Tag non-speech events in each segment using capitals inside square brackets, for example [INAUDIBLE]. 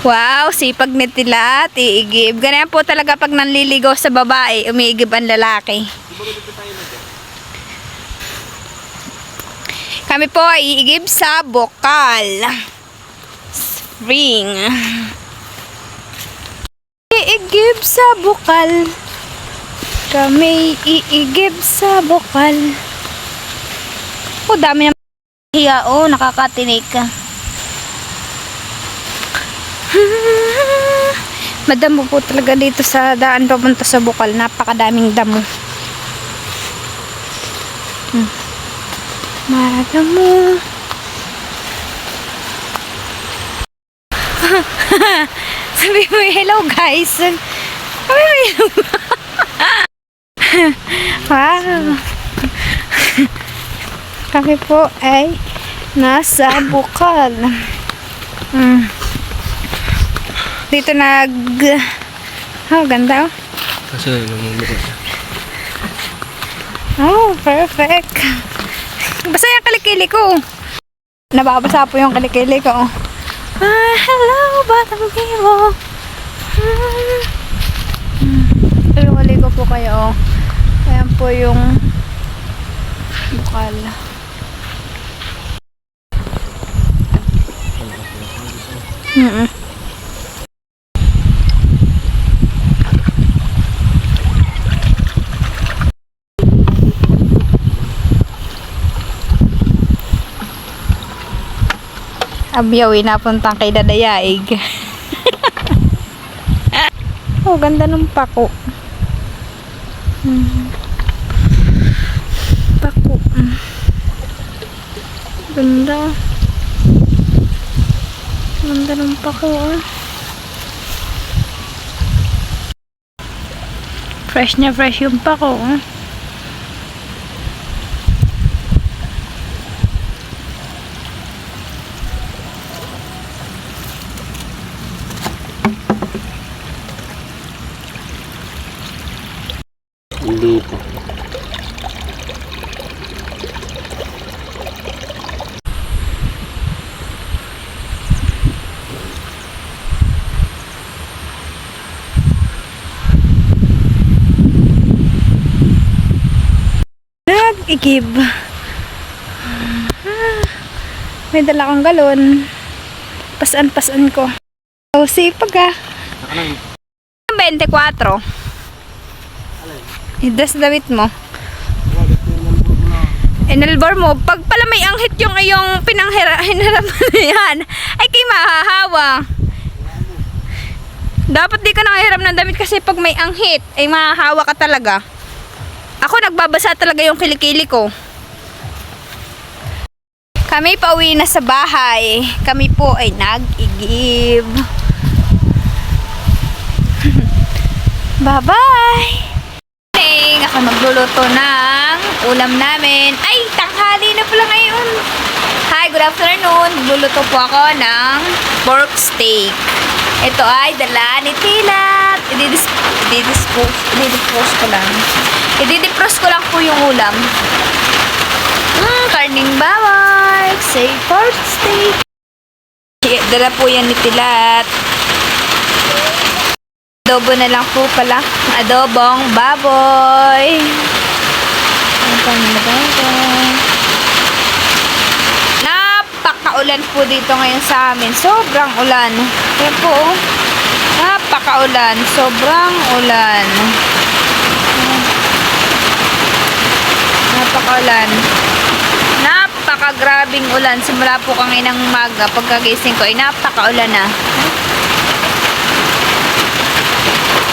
Wow, sipag ni Tila, tiigib. Ganyan po talaga pag nanliligaw sa babae, umiigib ang lalaki. Kami po ay iigib sa bokal. Spring. Iigib sa bokal. Kami iigib sa bokal. Oh, dami na hiya. Oh, nakakatinig ka. [LAUGHS] Madamo po talaga dito sa daan papunta sa bukal. Napakadaming damo. Hmm. Madamo. [LAUGHS] Sabi mo, hello guys. Sabi mo, hello. [LAUGHS] wow. Kami po ay nasa bukal. Hmm. Dito nag... Oh, ganda oh. Kasi siya. Oh, perfect. Basta yung kalikili ko. Nababasa po yung kalikili ko. Ah, hello, batang bimo. Hmm. Huli ko po kayo. Ayan po yung bukal. Mm Abyawi napuntang kay Dadayaig. [LAUGHS] oh, ganda ng pako. Pako. Ganda. Ganda ng pako. ah. Fresh na fresh yung pako. ah. Hindi pa. Nag-igib. May dala kang galon. Pasan-pasan ko. Oh, sipag ah. Lang. 24. Idas damit mo. Inalbor mo, pag pala may anghit yung iyong pinanghirapan [LAUGHS] na yan, ay kay mahahawa. Dapat di ka nakahiram ng damit kasi pag may anghit, ay mahahawa ka talaga. Ako nagbabasa talaga yung kilikili ko. Kami pauwi na sa bahay. Kami po ay nag-igib. Bye-bye! Morning! Ako magluluto ng ulam namin. Ay, tanghali na pala ngayon. Hi, good afternoon. Magluluto po ako ng pork steak. Ito ay dala ni Tila. Ididis, ididispose, ididispose ko lang. Ididipros ko lang po yung ulam. Mm, karning bawal. Say pork steak. Dala po yan ni Tilat. Adobo na lang po pala. Adobong baboy. Ang baboy. Napakaulan po dito ngayon sa amin. Sobrang ulan. Yan po. oh. Napakaulan. Sobrang ulan. Napakaulan. Napakagrabing ulan. Simula po kanginang umaga. Pagkagising ko ay napakaulan na.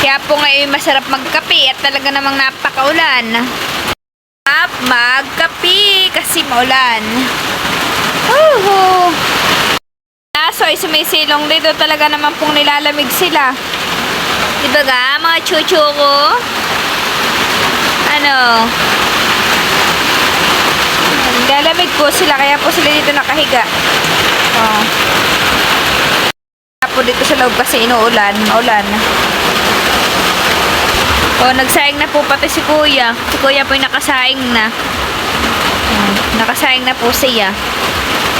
Kaya po ngayon masarap magkape at talaga namang napakaulan. Up magkape kasi maulan. Woohoo! Aso ay sumisilong dito talaga naman pong nilalamig sila. Diba ga, mga chuchu ko? Ano? Nilalamig po sila kaya po sila dito nakahiga. Oh. Kaya po dito sa loob kasi inuulan, maulan. O, nagsaing na po pati si kuya. Si kuya po yung nakasaing na. Hmm, Nakasaing na po siya.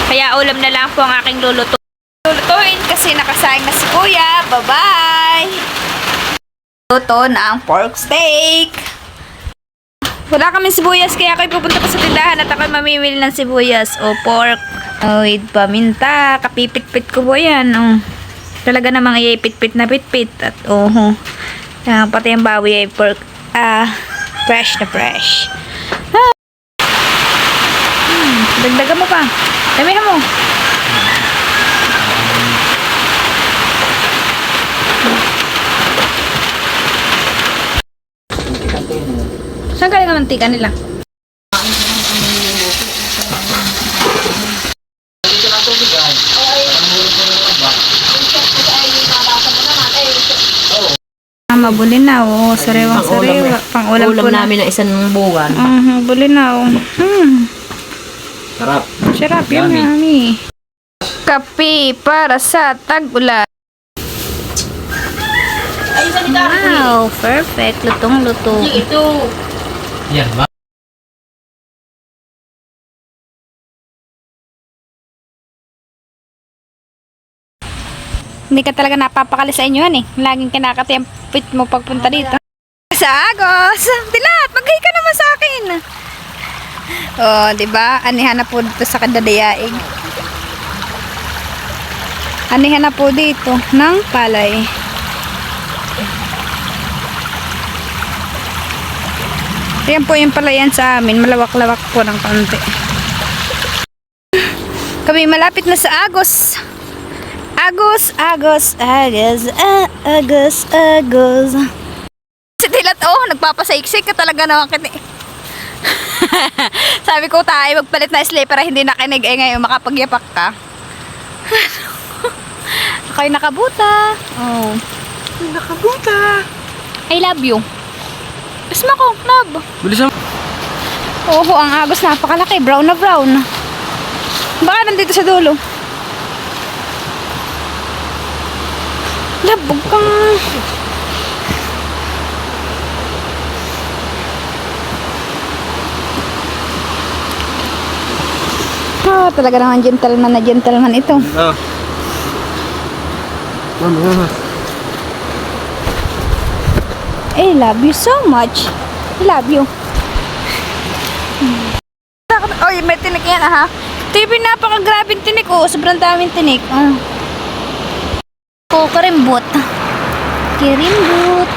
Kaya ulam na lang po ang aking luluto. Lulutuin kasi nakas sayang na si kuya. Bye-bye! Luto na ang pork steak. Wala kami sibuyas, kaya ako pupunta pa sa tindahan at ako mamimili ng sibuyas o pork. Oh, with paminta. Kapipit-pit ko po yan. Oh. Talaga namang iipit-pit na pitpit. At oh, uh, pati ang bawi ay pork. Ah, fresh na fresh. Ah. Hmm, dagdagan mo pa. Damihan mo. Mantika nila? Ah, mabuli na, oh. Sariwang sariwa. Pang ulam, Ulam namin na isang buwan. Mhm, buli na, oh. Hmm. Sarap. Sarap yan, Yummy. mami. Kape para sa tag-ulan. Wow, perfect. Lutong-luto. Ito. Yan ba? Hindi ka talaga napapakali sa inyo yan eh. Laging kinakatiyampit mo pagpunta dito. Sa Agos! Dilat! Mag-hi ka naman sa akin! Oh, di ba? Anihan na po dito sa kadadayaig. Anihan na po dito ng palay. Yan po yung palayan sa amin. Malawak-lawak po ng konti. Kami malapit na sa Agos. Agos, Agos, Agos, Agos, Agos. Si Dilat, oh, nagpapasaiksik ka talaga naman kiti. [LAUGHS] Sabi ko tayo, magpalit na sleep para hindi nakinig. Eh ngayon, makapagyapak ka. [LAUGHS] Ako'y nakabuta. Oh. Nakabuta. I love you. Kiss mo ko, love. Bilisan mo. Oo, ang agos napakalaki. Brown na brown. Baka nandito sa dulo. Labog kang... Ah, talaga naman gentleman na gentleman ito. Ah. Mama, mama. I love you so much. I love you. Oy, may tinik yan ah, ha. Ito yung napakagrabing tinik oh. Sobrang daming tinik. Ah. Oh, karimbot. Kirimbot.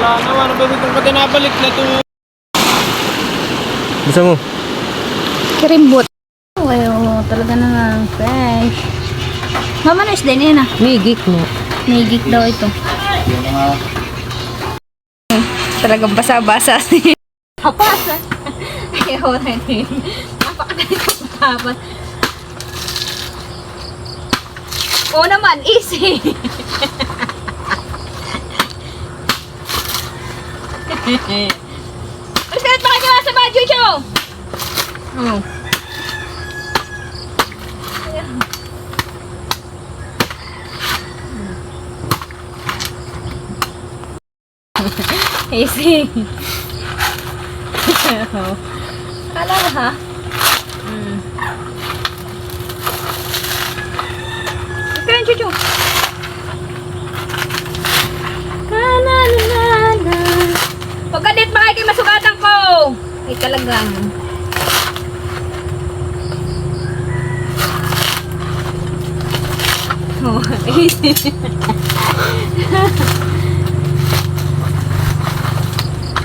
Wala naman. Ano ba kung pati nabalik na ito? Bilisan mo. Kirimbot. Oh, oh, talaga naman. Fresh. Mama na isda niya na. Migik mo. May geek daw ito. Talagang basa-basa. [LAUGHS] Kapasa. Ayaw na din. Napakadali tapos. Oo naman, easy. [LAUGHS] Mas kalit pa kayo sa badyo! Oh. Easy. [LAUGHS] Kala mo ha? Mm. Ito yung chuchu. Kalalala. Huwag ka dit makikip masugatan ko. Ay talagang. [LAUGHS] Oh, easy. [LAUGHS]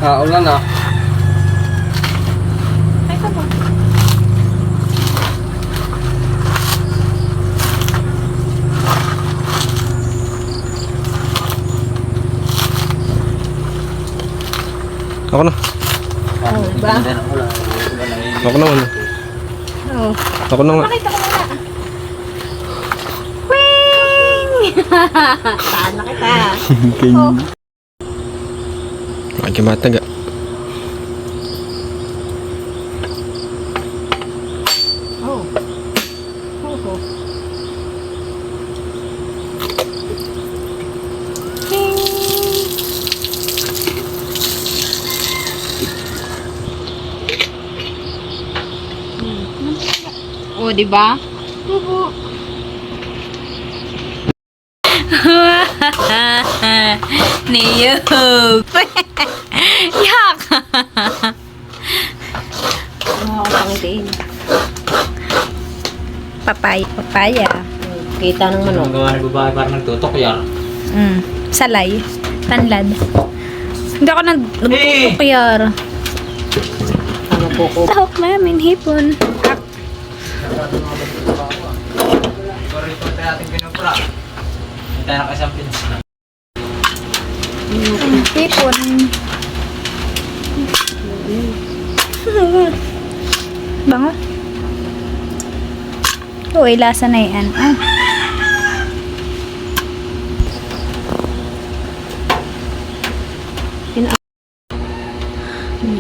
Ah, ulan na. Ay, ka ba? Ako na. Oh, diba? Ako naman. Oh. Ako na nga. Makita ko muna. Wing! [LAUGHS] Saan na kita? [LAUGHS] Oh. Makikimataga. Oh. Oh, oh. Oh, di ba? Oo. [LAUGHS] [LAUGHS] Niyog. [LAUGHS] Yak. Ano ako pangitiin? Papaya. Papaya. Kita ng manok. Anong gawa ng babae parang nagtutok yan? Mm. Salay. Tanlad. Hindi ako nag nagtutukyar. Ano po ko? Tahok namin, hipon. Ak. Pero ito tayo ating pinupra. Hindi tayo nakasampin. Hipon. Bango. Uy, lasa na yan. Ah.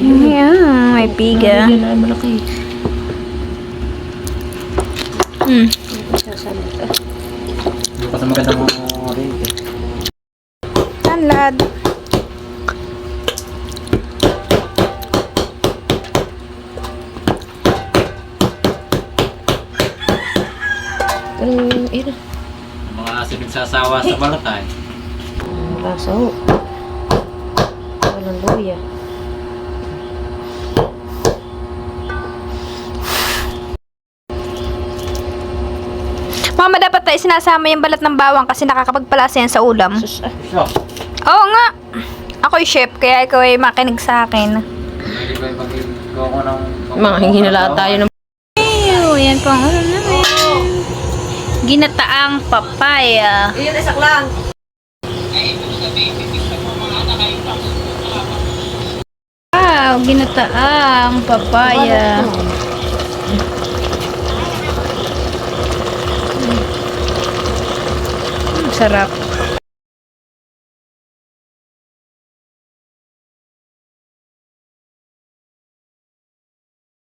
Yeah, may piga. Hindi na malaki. Mm. Sasalit ka. Hindi pa rin. Tanlad. Ang ira. Mga sinagsasawa sa [LAUGHS] balatay. Ang kaso. Walang luya. Mama, dapat tayo sinasama yung balat ng bawang kasi nakakapagpalasa yan sa ulam. Sus ah. Oo nga. Ako yung chef, kaya ikaw ay makinig sa akin. Mga hinala tayo ng Ew, yan po ang ulam namin. Ginataang papaya. Iyon isak lang. Wow, ginataang papaya. Sarap.